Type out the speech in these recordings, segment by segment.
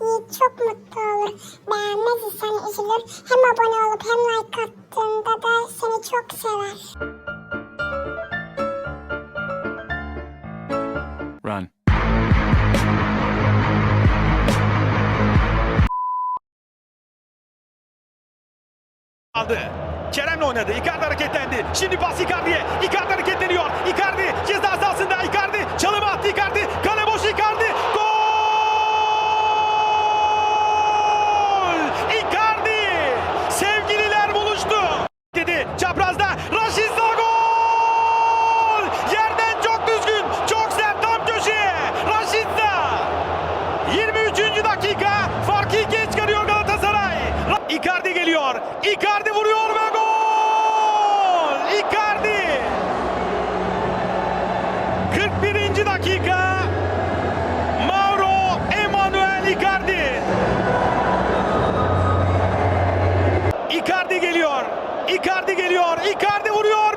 Yiğit çok mutlu olur. Beğenmez isen üzülür. Hem abone olup hem like attığında da seni çok sever. Run. aldı. Kerem'le oynadı. Icardi hareketlendi. Şimdi pas Icardi'ye. Icardi geliyor. Icardi vuruyor ve gol! Icardi! 41. dakika Mauro Emanuel Icardi. Icardi geliyor. Icardi geliyor. Icardi vuruyor.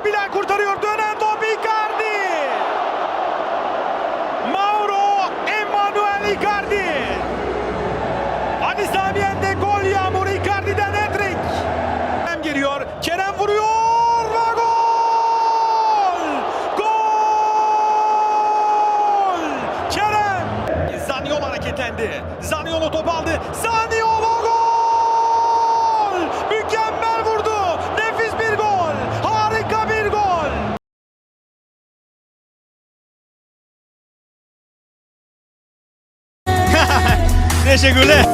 Zaniolo hareketlendi. Zaniolo topu aldı. Zaniolo gol! Mükemmel vurdu. Nefis bir gol. Harika bir gol. Teşekkürler.